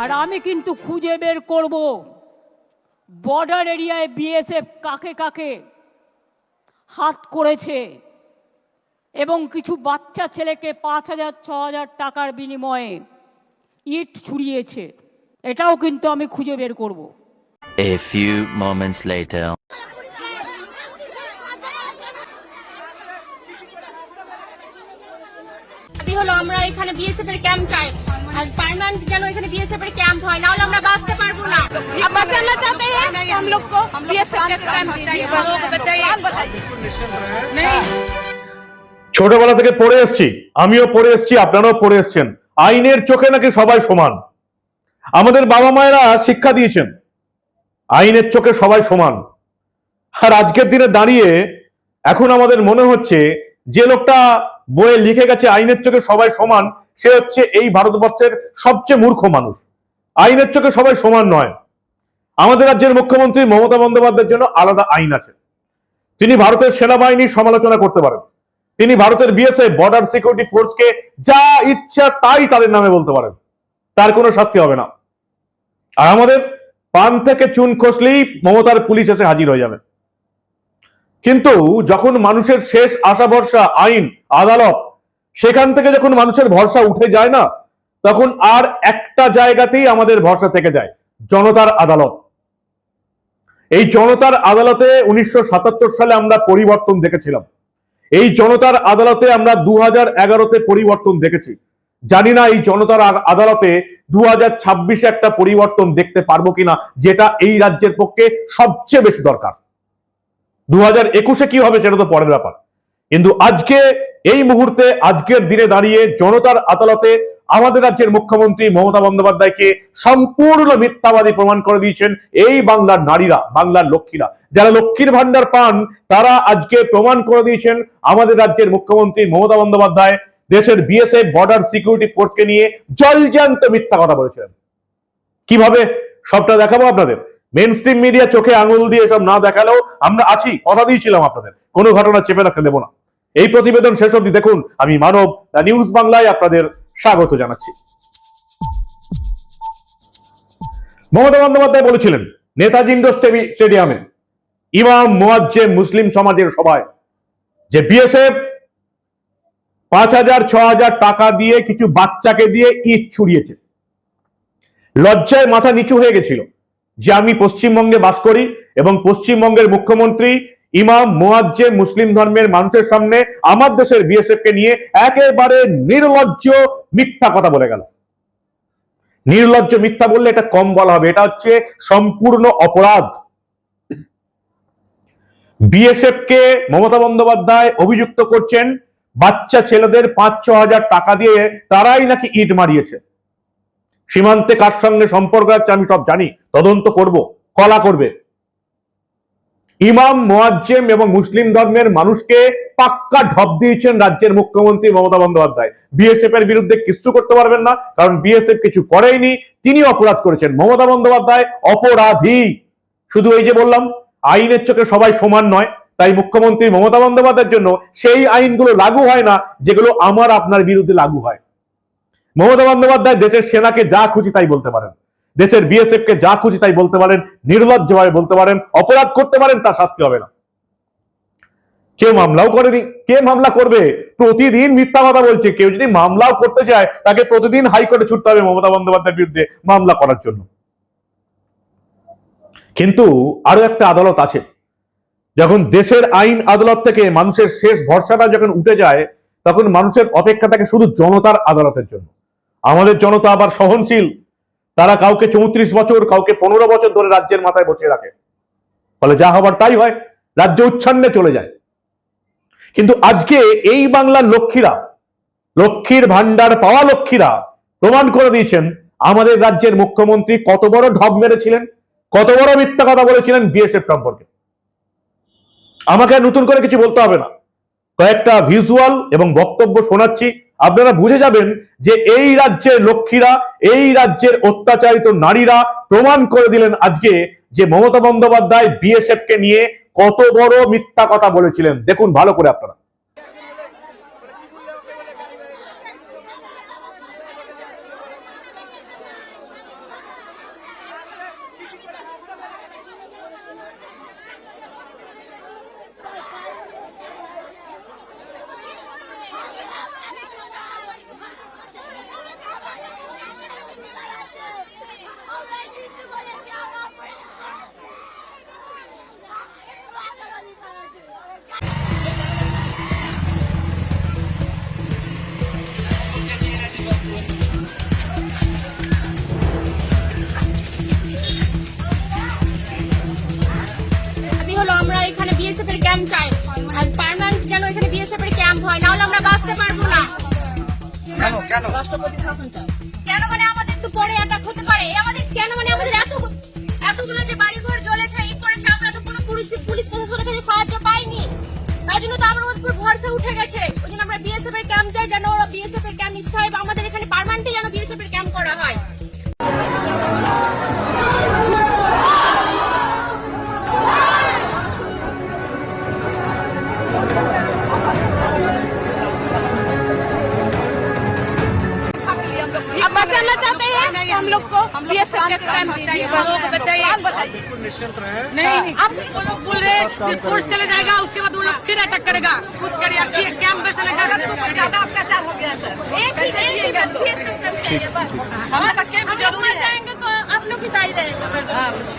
আর আমি কিন্তু খুঁজে বের করব। বর্ডার এরিয়ায় বিএসএফ কাকে কাকে হাত করেছে এবং কিছু বাচ্চা ছেলেকে পাঁচ হাজার ছ হাজার টাকার বিনিময়ে ইট ছুড়িয়েছে। এটাও কিন্তু আমি খুঁজে বের করব। A few moments later. হলো আমরা এখানে বিএসএফ এর ক্যাম্প চাই। আর পার্মানেন্ট যেন এখানে বিএসএফ এর ক্যাম্প হয় নাহলে আমরা বাঁচতে পারবো না अब बचाना चाहते हैं हम लोग को बीएसएफ के कैंप दीजिए हम लोगों को बचाइए नहीं ছোটবেলা থেকে পড়ে এসছি আমিও পড়ে এসছি আপনারাও পড়ে এসছেন আইনের চোখে নাকি সবাই সমান আমাদের বাবা মায়েরা শিক্ষা দিয়েছেন আইনের চোখে সবাই সমান আর আজকের দিনে দাঁড়িয়ে এখন আমাদের মনে হচ্ছে যে লোকটা বইয়ে লিখে গেছে আইনের চোখে সবাই সমান সে হচ্ছে এই ভারতবর্ষের সবচেয়ে মূর্খ মানুষ। আইনের চোখে সবাই সমান নয়। আমাদের রাজ্যের মুখ্যমন্ত্রী মমতা বন্দ্যোপাধ্যায়ের জন্য আলাদা আইন আছে। তিনি ভারতের সেনাবাহিনীর সমালোচনা করতে পারেন। তিনি ভারতের বিএসএফ বর্ডার সিকিউরিটি ফোর্সকে যা ইচ্ছা তাই তাদের নামে বলতে পারেন। তার কোনো শাস্তি হবে না। আর আমাদের পান থেকে চুন খসলেই মমতার পুলিশ এসে হাজির হয়ে যাবে। কিন্তু যখন মানুষের শেষ আশা ভরসা আইন, আদালত সেখান থেকে যখন মানুষের ভরসা উঠে যায় না, তখন আর একটা জায়গাতেই আমাদের ভরসা থেকে যায়, জনতার আদালত। এই জনতার আদালতে উনিশশো সাতাত্তর সালে আমরা পরিবর্তন দেখেছিলাম। এই জনতার আদালতে আমরা দু হাজার এগারোতে পরিবর্তন দেখেছি। জানি না এই জনতার আদালতে দু হাজার ছাব্বিশে একটা পরিবর্তন দেখতে পারব কিনা, যেটা এই রাজ্যের পক্ষে সবচেয়ে বেশি দরকার। দু হাজার একুশে কি হবে সেটা তো পরের ব্যাপার। কিন্তু আজকে এই মুহূর্তে, আজকের দিনে দাঁড়িয়ে জনতার আদালতে আমাদের রাজ্যের মুখ্যমন্ত্রী মমতা বন্দ্যোপাধ্যায়কে সম্পূর্ণ মিথ্যাবাদী প্রমাণ করে দিয়েছেন এই বাংলার নারীরা, বাংলার লক্ষ্মীরা। যারা লক্ষ্মীর ভান্ডার পান, তারা আজকে প্রমাণ করে দিয়েছেন আমাদের রাজ্যের মুখ্যমন্ত্রী মমতা বন্দ্যোপাধ্যায় দেশের বিএসএফ বর্ডার সিকিউরিটি ফোর্সকে নিয়ে জলজান্ত মিথ্যা কথা বলেছিলেন। কীভাবে? সবটা দেখাবো আপনাদের। মেন মিডিয়া চোখে আঙুল দিয়ে সব না দেখালেও আমরা আছি, কথা দিয়েছিলাম আপনাদের। কোনো ঘটনা চেপে রাখতে দেবো না। এই প্রতিবেদন শেষ অবধি দেখুন। আমি মানব দ্য নিউজ বাংলায় আপনাদের স্বাগত জানাচ্ছি। মমতা বন্দ্যোপাধ্যায় বলেছিলেন, নেতাজি ইন্ডোর স্টেডিয়ামে ইমাম মোয়াজ্জে মুসলিম সমাজের সভায় যে বিএসএফ পাঁচ হাজার, ছ হাজার টাকা দিয়ে কিছু বাচ্চাকে দিয়ে ইট ছুড়িয়েছে। লজ্জায় মাথা নিচু হয়ে গেছিল যে আমি পশ্চিমবঙ্গে বাস করি এবং পশ্চিমবঙ্গের মুখ্যমন্ত্রী ইমাম, মোয়াজ্জে, মুসলিম ধর্মের মানুষের সামনে আমার দেশের বিএসএফ কে নিয়ে একেবারে নির্লজ্জ মিথ্যা কথা বলে গেল। নির্লজ্জ মিথ্যা বললে এটা কম বলা হবে। এটা হচ্ছে সম্পূর্ণ অপরাধ। বিএসএফ কে মমতা বন্দ্যোপাধ্যায় অভিযুক্ত করছেন। বাচ্চা ছেলেদের পাঁচ ছ হাজার টাকা দিয়ে তারাই নাকি ইট মারিয়েছে। সীমান্তে কার সঙ্গে সম্পর্ক আছে আমি সব জানি। তদন্ত করব, কলা করবে। ইমাম, মোয়াজ্জেম এবং মুসলিম ধর্মের মানুষকে পাক্কা ঢপ দিয়েছেন রাজ্যের মুখ্যমন্ত্রী মমতা বন্দ্যোপাধ্যায়। বিএসএফ এর বিরুদ্ধে কিছু করতে পারবেন না, কারণ বিএসএফ কিছু করেইনি তিনি অপরাধ করেছেন। মমতা বন্দ্যোপাধ্যায় অপরাধী। শুধু এই যে বললাম, আইনের চোখে সবাই সমান নয়, তাই মুখ্যমন্ত্রী মমতা বন্দ্যোপাধ্যায়ের জন্য সেই আইনগুলো লাগু হয় না, যেগুলো আমার আপনার বিরুদ্ধে লাগু হয়। মমতা বন্দ্যোপাধ্যায় দেশের সেনাকে যা খুশি তাই বলতে পারেন। দেশের বিএসএফ কে যা খুশি তাই বলতে পারেন নির্লজ্জভাবে বলতে পারেন, অপরাধ করতে পারেন তা শাস্তি হবে না। কেউ মামলাও করেনি, কে মামলা করবে? প্রতিদিন মিথ্যা কথা বলছে, কেউ যদি মামলাও করতে চায়, তাকে প্রতিদিন হাইকোর্টে ছুটতে হবে মমতা বন্দ্যোপাধ্যায়ের বিরুদ্ধে মামলা করার জন্য। কিন্তু আরও একটা আদালত আছে, যখন দেশের আইন আদালত থেকে মানুষের শেষ ভরসাটা যখন উঠে যায়, তখন মানুষের অপেক্ষা থাকে শুধু জনতার আদালতের জন্য। আমাদের জনতা আবার সহনশীল তারা কাউকে চৌত্রিশ বছর, কাউকে পনেরো বছর ধরে রাজ্যের মাথায় বসিয়ে রাখে। ফলে যা হবার তাই হয়, রাজ্য উচ্ছন্নে চলে যায়। কিন্তু আজকে এই বাংলার লক্ষ্মীরা, লক্ষ্মীর ভান্ডার পাওয়া লক্ষ্মীরা প্রমাণ করে দিয়েছেন, আমাদের রাজ্যের মুখ্যমন্ত্রী কত বড় ঢব মেরেছিলেন, কত বড় মিথ্যা কথা বলেছিলেন বিএসএফ সম্পর্কে। আমাকে নতুন করে কিছু বলতে হবে না। কয়েকটা ভিজুয়াল এবং বক্তব্য শোনাচ্ছি। আপনারা বুঝে যাবেন যে এই রাজ্যের লক্ষ্মীরা, এই রাজ্যের অত্যাচারিত নারীরা প্রমাণ করে দিলেন আজকে যে মমতা বন্দ্যোপাধ্যায় বিএসএফ কে নিয়ে কত বড় মিথ্যা কথা বলেছিলেন। দেখুন ভালো করে আপনারা। আমরা এখানে বিএসএফ এর ক্যাম্প চাই। আর পার্মানেন্ট যেন এখানে বিএসএফ এর ক্যাম্প হয়? নাহলে আমরা কেন মানে আমাদের তো পরে অ্যাটাক হতে পারে? আমাদের কেন মানে আমাদের এত এতগুলো যে বাড়িঘর জ্বলেছে ই করেছে, আমরা তো কোনো পুলিশ পুলিশ প্রশাসনের কাছে সাহায্য পাইনি। তাই জন্য তো আমরা ওর উঠে গেছে। ওই জন্য আমরা বিএসএফ এর ক্যাম্প যেন ওরা বিএসএফ এর ক্যাম্প স্থায়ী আমাদের এখানে পার্মানেন্টলি যেন বিএসএফ এর ক্যাম্প করা হয়। हम लोगों नहीं नहीं वो लोग बोल रहे पुलिस चले जाएगा उसके बाद वो लोग फिर अटैक करेगा। कुछ फिर कैंप में चले जाएगा तो ज़्यादा अत्याचार हो गया सर। एक ही एक ही बात BSF करते हैं ये बात हम तक के हम लोग ज़रूरी मर है जाएँगे। तो आप लोग ही रहेंगे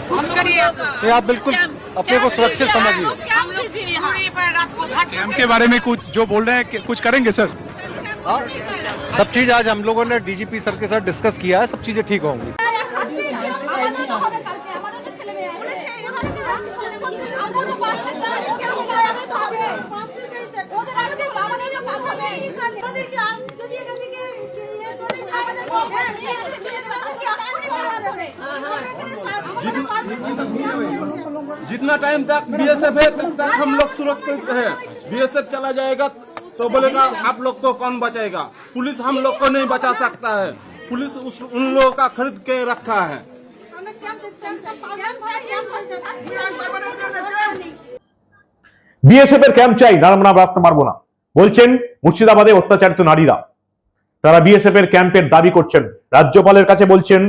कुछ करिए। आप बिल्कुल अपने को सुरक्षित समझिए। हम लोग पूरी पर रात को घर कैंप के बारे में कुछ जो बोल रहे हैं कुछ करेंगे सर? सब चीज़ आज हम लोगों ने डीजीपी सर के साथ डिस्कस किया है सब चीज़ें ठीक होंगी। जितना टाइम तक बीएसएफ है तब तक हम लोग सुरक्षित हैं बीएसएफ चला जाएगा तो बोलेगा आप लोग को कौन बचाएगा पुलिस हम लोग को नहीं बचा सकता है पुलिस उस उन लोगों का खरीद के रखा है বিএসএফ এর ক্যাম্প চাই না আমরা রাস্তা মারবো না বলছেন মুর্শিদাবাদে অত্যাচারিত নারীরা তারা বিএসএফ এর ক্যাম্পের দাবি করছেন। রাজ্যপালের কাছে বলছেন,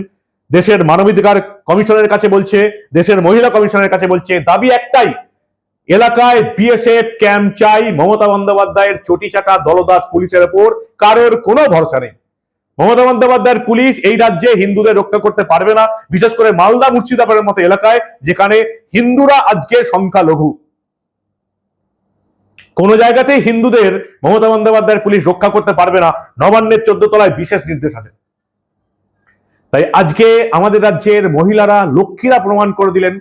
দেশের মানবাধিকার কমিশনের কাছে বলছে, দেশের মহিলা কমিশনের কাছে বলছে, দাবি একটাই, এলাকায় বিএসএফ ক্যাম্প চাই, মমতা বন্দ্যোপাধ্যায়ের চটি চাকা দলদাস পুলিশের ওপর, কারোর কোনো ভরসা নেই। মমতা বন্দ্যোপাধ্যায়ের পুলিশ এই রাজ্যে হিন্দুদের রক্ষা করতে পারবে না, বিশেষ করে মালদা মুর্শিদাবাদের মতো এলাকায়, যেখানে হিন্দুরা আজকে সংখ্যালঘু। কোন জায়গাতেই হিন্দুদের মমতা বন্দ্যোপাধ্যায়ের পুলিশ রক্ষা করতে পারবে না। নবান্নের চোদ্দ তলায় বিশেষ নির্দেশ আছে। তাই আজকে আমাদের রাজ্যের মহিলারা লক্ষ্মীরা প্রমাণ করে দিলেন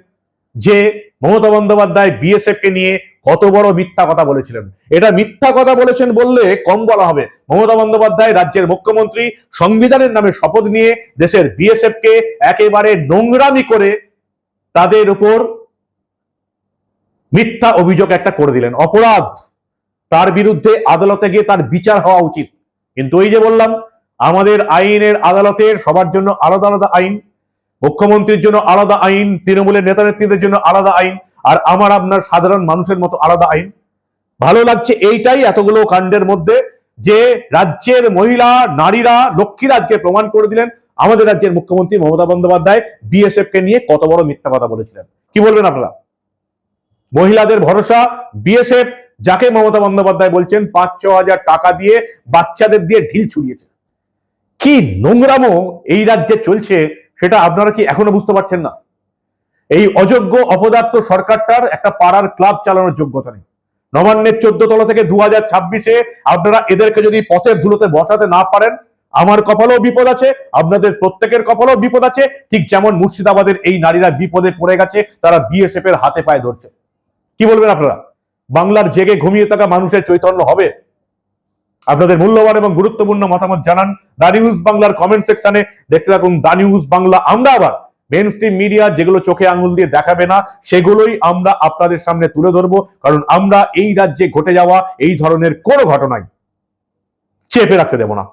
যে মমতা বন্দ্যোপাধ্যায় বিএসএফ কে নিয়ে কত বড় মিথ্যা কথা বলেছিলেন। এটা মিথ্যা কথা বলেছেন বললে কম বলা হবে। মমতা বন্দ্যোপাধ্যায় রাজ্যের মুখ্যমন্ত্রী সংবিধানের নামে শপথ নিয়ে দেশের বিএসএফ কে একেবারে নোংরামি করে তাদের উপর মিথ্যা অভিযোগ একটা করে দিলেন। অপরাধ। তার বিরুদ্ধে আদালতে গিয়ে তার বিচার হওয়া উচিত। কিন্তু ওই যে বললাম, আমাদের আইনের আদালতের সবার জন্য আলাদা আলাদা আইন, মুখ্যমন্ত্রীর জন্য আলাদা আইন, তৃণমূলের নেতা নেত্রীদের জন্য আলাদা আইন, আর আমার আপনার সাধারণ মানুষের মতো আলাদা আইন। ভালো লাগছে এইটাই এতগুলো কাণ্ডের মধ্যে যে রাজ্যের মহিলা, নারীরা, লক্ষ্মীরা প্রমাণ করে দিলেন, আমাদের রাজ্যের মুখ্যমন্ত্রী মমতা বন্দ্যোপাধ্যায় বিএসএফ কে নিয়ে কত বড় মিথ্যা কথা বলেছিলেন। কি বলবেন আপনারা? মহিলাদের ভরসা, বিএসএফ, যাকে মমতা বন্দ্যোপাধ্যায় বলছেন পাঁচ ছ হাজার টাকা দিয়ে বাচ্চাদের দিয়ে ঢিল ছুড়িয়েছে। কি নোংরামো এই রাজ্যে চলছে, সেটা আপনারা কি এখনও বুঝতে পারছেন না? এই অযোগ্য অপদার্থ সরকারটার একটা পাড়ার ক্লাব চালানোর যোগ্যতা নেই। নবান্নের চোদ্দ তলা থেকে দু হাজার ছাব্বিশে আপনারা এদেরকে যদি পথের ধুলোতে বসাতে না পারেন, আমার কপালেও বিপদ আছে, আপনাদের প্রত্যেকের কপালেও বিপদ আছে, ঠিক যেমন মুর্শিদাবাদের এই নারীরা বিপদে পড়ে গেছে, তারা বিএসএফ এর হাতে পায়ে ধরছে। কি বলবেন আপনারা? বাংলার জেগে ঘুমিয়ে থাকা মানুষের চৈতন্য হবে? আপনাদের মূল্যবান এবং গুরুত্বপূর্ণ মতামত জানান দা নিউজ বাংলার কমেন্ট সেকশনে দেখতে থাকুন দা নিউজ বাংলা। আমরা আবার মেন স্ট্রিম মিডিয়া যেগুলো চোখে আঙুল দিয়ে দেখাবে না, সেগুলোই আমরা আপনাদের সামনে তুলে ধরবো। কারণ আমরা এই রাজ্যে ঘটে যাওয়া এই ধরনের কোনো ঘটনায় চেপে রাখতে দেব না।